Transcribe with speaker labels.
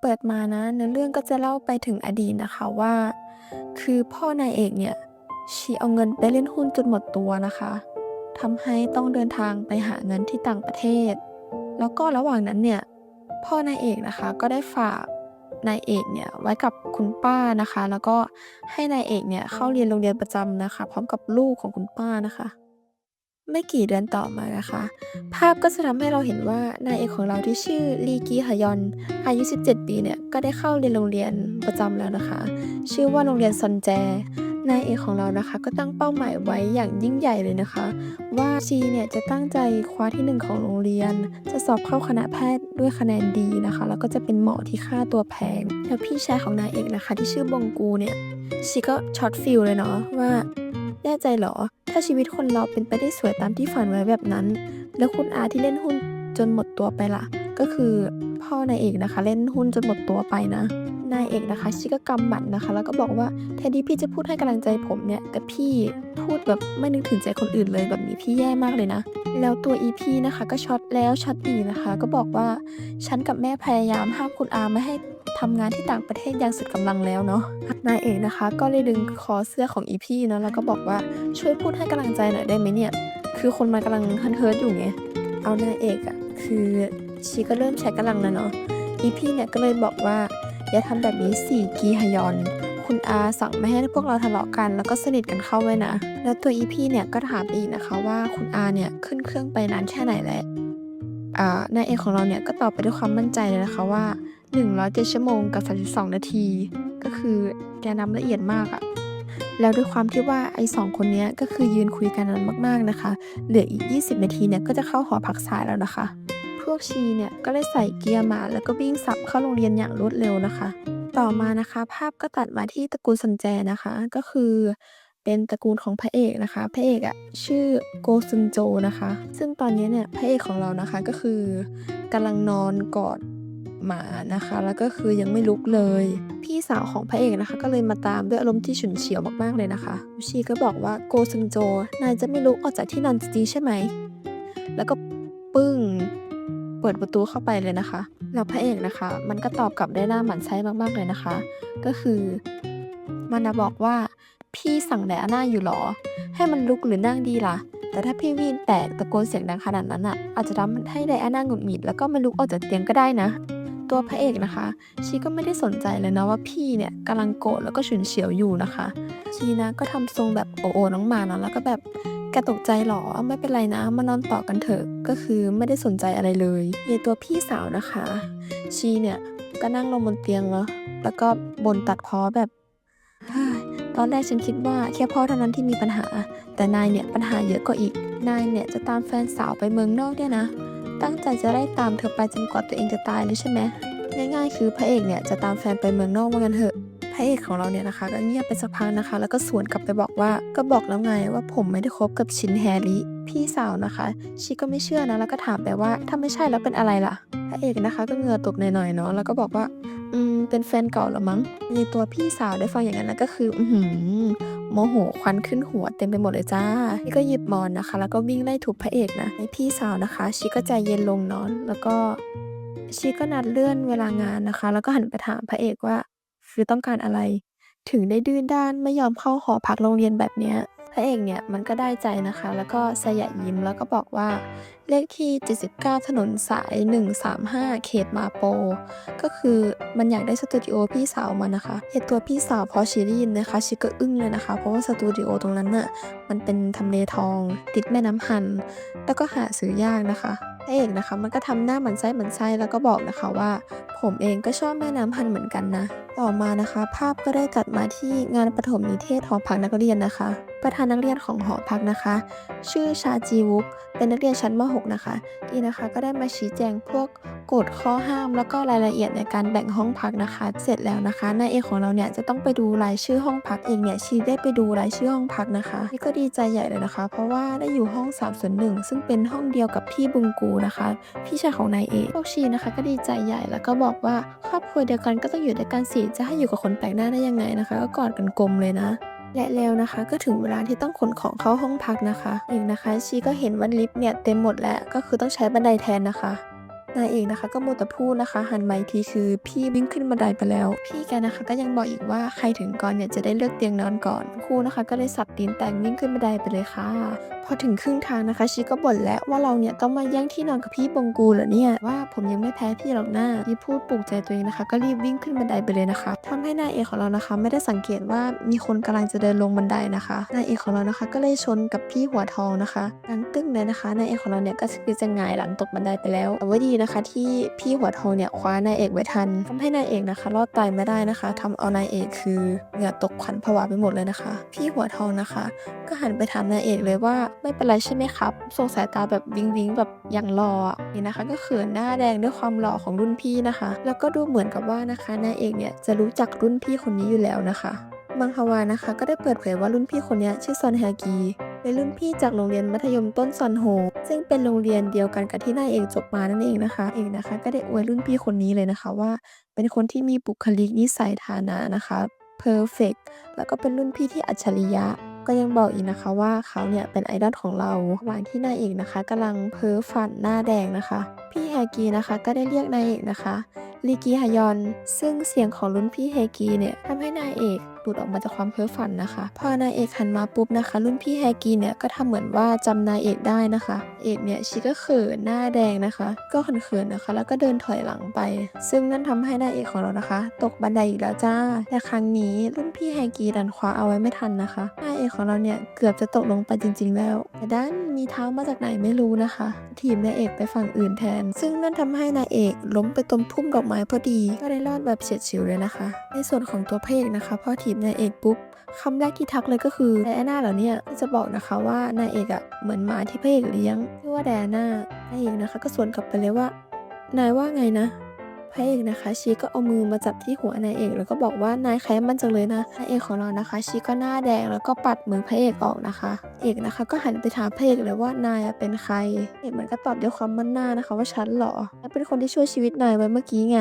Speaker 1: เปิดมานะเนื้อเรื่องก็จะเล่าไปถึงอดีตนะคะว่า คือพ่อนายเอกเนี่ยชีเอาเงินไปเล่นหุ้นจนหมดตัวนะคะทำให้ต้องเดินทางไปหาเงินที่ต่างประเทศ แล้วก็ระหว่างนั้นเนี่ยพ่อนายเอกนะคะก็ได้ฝากนายเอกเนี่ยไว้กับคุณป้านะคะ แล้วก็ให้นายเอกเนี่ยเข้าเรียนโรงเรียนประจำนะคะ พร้อมกับลูกของคุณป้านะคะ ไม่กี่เดือนต่อมานะคะ ภาพก็จะทำให้เราเห็นว่านายเอกของเราที่ชื่อลีกีฮยอน อายุ 17 ปีเนี่ย ก็ได้เข้าเรียนโรงเรียนประจำแล้วนะคะ ชื่อว่าโรงเรียนซอนแจ นายเอกของเรานะคะ ก็ตั้งเป้าหมายไว้อย่างยิ่งใหญ่เลยนะคะ ว่าชีเนี่ยจะตั้งใจคว้าที่หนึ่งของโรงเรียน จะสอบเข้าคณะแพทย์ด้วยคะแนนดีนะคะ แล้วก็จะเป็นหมอที่ค่าตัวแพง แล้วพี่ชายของนายเอกนะคะ ที่ชื่อบงกูเนี่ยชีก็ช็อตฟิลเลยเนาะว่าแน่ใจเหรอ ถ้าชีวิตคนเราเป็นไปได้สวยตามที่ฝันไว้แบบนั้น แล้วคุณอาที่เล่นหุ้นจนหมดตัวไปล่ะ ก็คือพ่อนายเอกนะคะ เล่นหุ้นจนหมดตัวไปนะ นายเอกนะคะชิก็กำหมัดนะคะ แล้วก็บอกว่าแทนที่พี่จะพูดให้กำลังใจผมเนี่ยแต่พี่พูดแบบไม่นึกถึงใจคนอื่นเลยแบบนี้พี่แย่มากเลยนะ แล้วตัวอีพีนะคะก็ช็อตแล้วช็อตอีกนะคะ ก็บอกว่าฉันกับแม่พยายามห้ามคุณอาไม่ให้ทำงานที่ต่างประเทศอย่างสุดกำลังแล้วเนาะนายเอกนะคะ ก็เลยดึงคอเสื้อของอีพี่นะแล้วก็บอกว่าช่วยพูดให้กำลังใจหน่อยได้ไหมเนี่ยคือคนมันกำลังฮันเทิร์ดอยู่ไงเอานายเอกอะคือชีก็เริ่มใช้กำลังแล้วเนาะอีพี่เนี่ยก็เลยบอกว่า อย่าทำแบบนี้สิกีฮยอน คุณอาสั่งไม่ให้พวกเราทะเลาะกัน แล้วก็สนิทกันเข้าไว้นะ แล้วตัวอีพี่เนี่ยก็ถามอีกนะคะว่าคุณอาเนี่ยขึ้นเครื่องไปนานแค่ไหนแล้วอ่านายเอกของเราเนี่ยก็ตอบไปด้วยความมั่นใจเลยนะคะว่า107ชั่วโมงกับ32นาที ก็คือแกนำละเอียดมากอะแล้วด้วยความที่ว่าไอ้สองคนเนี้ยก็คือยืนคุยกันนานมากๆนะคะ เหลืออีก 20 นาทีเนี่ยก็จะเข้าหอพักสายแล้วนะคะ วกชีเนี่ยก็เลยใส่เกียร์มาแล้วก็วิ่งสับเข้าโรงเรียนอย่างรวดเร็วนะคะ ต่อมานะคะภาพก็ตัดมาที่ตระกูลซันแจนะคะ ก็คือเป็นตระกูลของพระเอกนะคะ พระเอกอะชื่อโกซึนโจนะคะ ซึ่งตอนนี้เนี่ยพระเอกของเรานะคะก็คือกำลังนอนกอดหมานะคะ แล้วก็คือยังไม่ลุกเลย พี่สาวของพระเอกนะคะ ก็เลยมาตามด้วยอารมณ์ที่ฉุนเฉียวมากๆเลยนะคะชีก็บอกว่าโกซึนโจนายจะไม่ลุกออกจากที่นอนจริงใช่ไหมแล้วก็ปึ้ง เปิดประตูเข้าไปเลยนะคะ แล้วพระเอกนะคะ มันก็ตอบกลับได้หน้าหมันไส้มากๆเลยนะคะ ก็คือมันนะบอกว่าพี่สั่งไดอาน่าอยู่หรอ ให้มันลุกหรือนั่งดีล่ะ แต่ถ้าพี่วีนแตกตะโกนเสียงดังขนาดนั้นอะ อาจจะทำให้ไดอาน่าหงุดหงิดแล้วก็ไม่ลุกออกจากเตียงก็ได้นะ ตัวพระเอกนะคะ ชีก็ไม่ได้สนใจเลยนะว่าพี่เนี่ยกำลังโกรธแล้วก็ฉุนเฉียวอยู่นะคะ ชีนะก็ทำทรงแบบโอโอน้องหมาเนาะแล้วก็แบบ แกตกใจหรอ ไม่เป็นไรนะ มานอนต่อกันเถอะ ก็คือไม่ได้สนใจอะไรเลยเยตัวพี่สาวนะคะ ชีเนี่ยก็นั่งลงบนเตียงแล้ว แล้วก็บนตัดพ้อแบบฮ้ยตอนแรกฉันคิดว่าแค่พ่อเท่านั้นที่มีปัญหา แต่นายเนี่ยปัญหาเยอะกว่าอีก นายเนี่ยจะตามแฟนสาวไปเมืองนอกเนี่ยนะ ตั้งใจจะไล่ตามเธอไปจนกว่าตัวเองจะตายเลยใช่ไหมง่ายๆ คือพระเอกเนี่ยจะตามแฟนไปเมืองนอกว่างั้นเถอะ พระเอกของเราเนี่ยนะคะ ก็เงียบไปสักพักนะคะ แล้วก็สวนกลับไปบอกว่าก็บอกแล้วไงว่าผมไม่ได้คบกับชินแฮริพี่สาวนะคะชีก็ไม่เชื่อนะ แล้วก็ถามไปว่าถ้าไม่ใช่แล้วเป็นอะไรล่ะพระเอกนะคะก็เงือตกหน่อยๆเนาะแล้วก็บอกว่าอืมเป็นแฟนเก่าหรอมั้งในตัวพี่สาวได้ฟังอย่างนั้นนะก็คือ อือหือโมโหควันขึ้นหัวเต็มไปหมดเลยจ้านี่ก็หยิบมอนนะคะ แล้วก็วิ่งไล่ทุบพระเอกนะในพี่สาวนะคะชีก็ใจเย็นลงเนอน แล้วก็ชีก็นัดเลื่อนเวลางานนะคะ แล้วก็หันไปถามพระเอกว่า คือต้องการอะไร ถึงได้ดื้อด้านไม่ยอมเข้าหอพักโรงเรียนแบบเนี้ยพระเอกเนี่ยมันก็ได้ใจนะคะ แล้วก็สยะยิ้มแล้วก็บอกว่าเลขที่ 79 ถนนสาย 135 เขตมาโป ก็คือมันอยากได้สตูดิโอพี่สาวมันะคะเหตุตัวพี่สาวพอชีได้ยินนะคะชิก็อึ้งเลยนะคะ เพราะว่าสตูดิโอตรงนั้นน่ะมันเป็นทำเลทอง ติดแม่น้ำหัน แล้วก็หาซื้อยากนะคะ ระเอกนะคะ มันก็ทำหน้าหมันไส้หมันไส้แล้วก็บอกนะคะว่า ผมเองก็ชอบแม่น้ำพันเหมือนกันนะ ต่อมานะคะ ภาพก็ได้ตัดมาที่งานประถมนิเทศหอพักนักเรียนนะคะ ประธานนักเรียนของหอพักนะคะ ชื่อชาจีวุกเป็นนักเรียนชั้นม .6 นะคะที่นะคะก็ได้มาชี้แจงพวกกฎข้อห้าม แล้วก็รายละเอียดในการแบ่งห้องพักนะคะ เสร็จแล้วนะคะนายเอกของเราเนี่ยจะต้องไปดูรายชื่อห้องพักเองเนี่ยชีได้ไปดูรายชื่อห้องพักนะคะนี่ก็ดีใจใหญ่เลยนะคะ เพราะว่าได้อยู่ห้อง3ส่วนหนึ่งซึ่งเป็นห้องเดียวกับพี่บุงกูนะคะ พี่ชายของนายเอกพวกชีนะคะ ก็ดีใจใหญ่แล้วก็บอกว่าครอบครัวเดียวกันก็ต้องอยู่ด้วยกันสิจะให้อยู่กับคนแปลกหน้าได้ยังไงนะคะ ก็กอดกันกลมเลยนะ และแล้วนะคะก็ถึงเวลาที่ต้องขนของเข้าห้องพักนะคะเอกนะคะชีก็เห็นว่าลิฟต์เนี่ยเต็มหมดแล้วก็คือต้องใช้บันไดแทนนะคะนายเอกนะคะก็โมแต่พูดนะคะ หันมาอีกทีคือพี่วิ่งขึ้นบันไดไปแล้ว พี่แกนะคะก็ยังบอกอีกว่าใครถึงก่อนเนี่ยจะได้เลือกเตียงนอนก่อนครูนะคะ ก็เลยสับตีนแต่งวิ่งขึ้นบันไดไปเลยค่ะ อถึงครึ่งทางนะคะชีก็บ่นแล้วว่าเราเนี่ยต้องมาแย่งที่นอนกับพี่บงกูเหรอเนี่ยว่าผมยังไม่แพ้พี่หรอกนะที่พูดปลุกใจตัวเองนะคะ ก็รีบวิ่งขึ้นบันไดไปเลยนะคะทำให้นายเอกของเรานะคะ ไม่ได้สังเกตว่ามีคนกำลังจะเดินลงบันไดนะคะนายเอกของเรานะคะ ก็เลยชนกับพี่หัวทองนะคะดังตึ้งเลยนะคะนายเอกของเราเนี่ยก็คือจะหงายหลังตกบันไดไปแล้วแต่ว่าดีนะคะ ที่พี่หัวทองเนี่ยคว้านายเอกไว้ทันทำให้นายเอกนะคะ รอดตายไม่ได้นะคะทำเอานายเอกคือเหงื่อตกขวัญผวาไปหมดเลยนะคะ พี่หัวทองนะคะ ก็หันไปถามนายเอกเลยว่าไม่เป็นไรใช่ไหมครับ ส่งสายตาแบบวิงวิงแบบอย่างหล่อนี่นะคะ ก็เขินหน้าแดงด้วยความหล่อของรุ่นพี่นะคะ แล้วก็ดูเหมือนกับว่านะคะนายเอกเนี่ยจะรู้จักรุ่นพี่คนนี้อยู่แล้วนะคะมังฮวานะคะ ก็ได้เปิดเผยว่ารุ่นพี่คนนี้ชื่อซอนฮกีเป็นรุ่นพี่จากโรงเรียนมัธยมต้นซอนโฮ ซึ่งเป็นโรงเรียนเดียวกันกับที่นายเอกจบมานั่นเองนะคะ เอกนะคะ ก็ได้อวยรุ่นพี่คนนี้เลยนะคะว่า เป็นคนที่มีบุคลิกนิสัยฐานะนะคะเพอร์เฟกแล้วก็เป็นรุ่นพี่ที่อัจฉริยะ ก็ยังบอกอีกนะคะว่าเขาเนี่ยเป็นไอดอลของเราระหว่างที่นายเอกนะคะกำลังเพ้อฝันหน้าแดงนะคะ พี่แฮกีนะคะก็ได้เรียกนายเอกนะคะ ลีกีฮยอน ซึ่งเสียงของรุ่นพี่เฮกีเนี่ยทำให้นายเอกหลุดออกมาจากความเพ้อฝันนะคะ พอนายเอกหันมาปุ๊บนะคะ รุ่นพี่แฮกีเนี่ยก็ทำเหมือนว่าจำนายเอกได้นะคะ เอกเนี่ยชีก็เขินหน้าแดงนะคะ ก็เขินๆนะคะ แล้วก็เดินถอยหลังไป ซึ่งนั่นทำให้นายเอกของเรานะคะ ตกบันไดอีกแล้วจ้าแต่ครั้งนี้รุ่นพี่แฮกีดันคว้าเอาไว้ไม่ทันนะคะนายเอกของเราเนี่ยเกือบจะตกลงไปจริง ๆ แล้วแต่ด้านมีเท้ามาจากไหนไม่รู้นะคะ ทีมนายเอกไปฝั่งอื่นแทน ซึ่งนั่นทำให้นายเอกล้มไปตรงพุ่มดอกไม้พอดี ก็ได้รอดแบบเฉียดฉิวเลยนะคะ ในส่วนของตัวพระเอกนะคะ พอทีบนายเอกปุ๊บคำแรกที่ทักเลยก็คือไดอาน่าเหล่าเนี้จะบอกนะคะว่านายเอกอะเหมือนหมาที่พระเอกเลี้ยงชื่อว่าไดอาน่านายเอกนะคะ ก็สวนกลับไปเลยว่านายว่าไงนะ พระเอกนะคะ ชีก็เอามือมาจับที่หัวนายเอก แล้วก็บอกว่านายแค้มันจังเลยนะนายเอกของเรานะคะ ชีก็หน้าแดงแล้วก็ปัดมือพระเอกออกนะคะ เอกนะคะ ก็หันไปถามพระเอกเลยว่านายเป็นใคร เอกมันก็ตอบด้วยความมั่นหน้านะคะ ว่าฉันเหรอเป็นคนที่ช่วยชีวิตนายไว้เมื่อกี้ไง